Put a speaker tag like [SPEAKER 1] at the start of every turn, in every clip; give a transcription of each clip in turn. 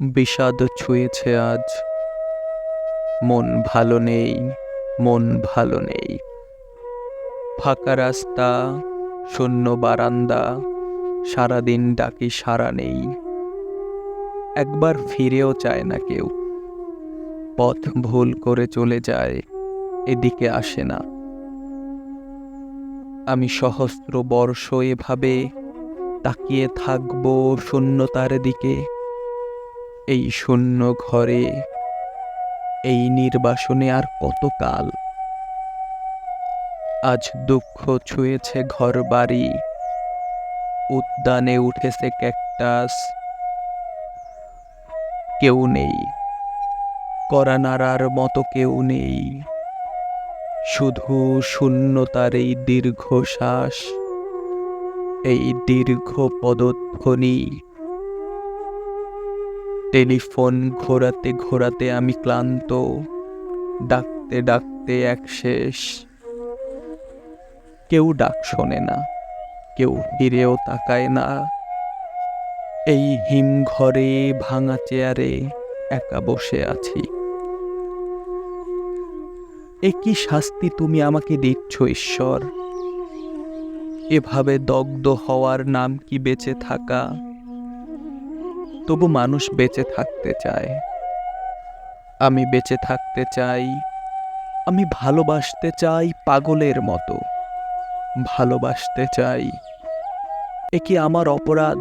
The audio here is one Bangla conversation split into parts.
[SPEAKER 1] বিষাদ ছুঁয়েছে আজ। মন ভালো নেই, মন ভালো নেই। ফাঁকা রাস্তা, শূন্য বারান্দা, সারাদিন ডাকি সারা নেই। একবার ফিরেও চায় না কেউ। পথ ভুল করে চলে যায়, এদিকে আসে না। আমি সহস্র বর্ষ এভাবে তাকিয়ে থাকব শূন্যতার দিকে। এই শূন্য ঘরে, এই নির্বাসনে আর কত কাল আজ দুঃখ ছুঁয়েছে ঘর বাড়ি উদ্যানে উঠেছে ক্যাকটাস। কেউ নেই, করা নাড়ার মতো কেউ নেই। শুধু শূন্যতার এই দীর্ঘশ্বাস, এই দীর্ঘ পদধ্বনি। টেলিফোন ঘোরাতে ঘোরাতে আমি ক্লান্ত, ডাকতে ডাকতে এক শেষ। কেউ ডাক শোনে না, কেউ ফিরেও তাকায় না। এই হিমঘরে ভাঙা চেয়ারে একা বসে আছি। এ কি শাস্তি তুমি আমাকে দিচ্ছ, ঈশ্বর। এভাবে দগ্ধ হওয়ার নাম কি বেঁচে থাকা? তবু মানুষ বেঁচে থাকতে চায়। আমি বেঁচে থাকতে চাই, আমি ভালোবাসতে চাই পাগলের মতো। ভালোবাসতে চাই, এ কি আমার অপরাধ?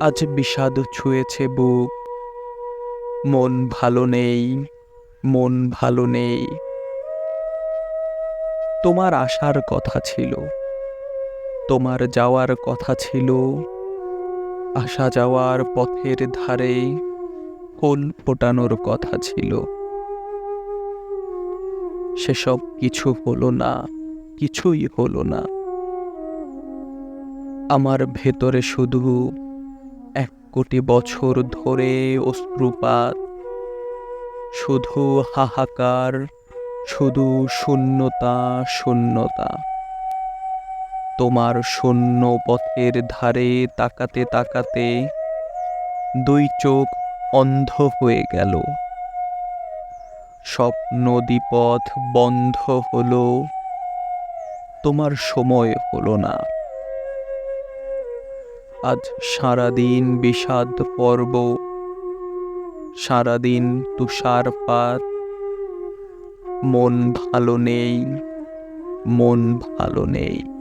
[SPEAKER 1] আজ বিষাদ ছুঁয়েছে বুক। মন ভালো নেই, মন ভালো নেই। তোমার আসার কথা ছিল। তোমার যাওয়ার কথা ছিল। আসা যাওয়ার পথের ধারে ফুল ফোটানোর কথা ছিল। সেসব কিছু হলো না, কিছুই হলো না। আমার ভেতরে শুধু এক কোটি বছর ধরে অশ্রুপাত, শুধু হাহাকার শুধু শূন্যতা শূন্যতা। তোমার শূন্য পথের ধারে তাকাতে তাকাতে দুই চোখ অন্ধ হয়ে গেল। সব নদীপথ বন্ধ হলো। তোমার সময় হলো না। আজ সারাদিন বিষাদ পর্ব। সারাদিন তুষারপাত। মন ভালো নেই মন ভালো নেই।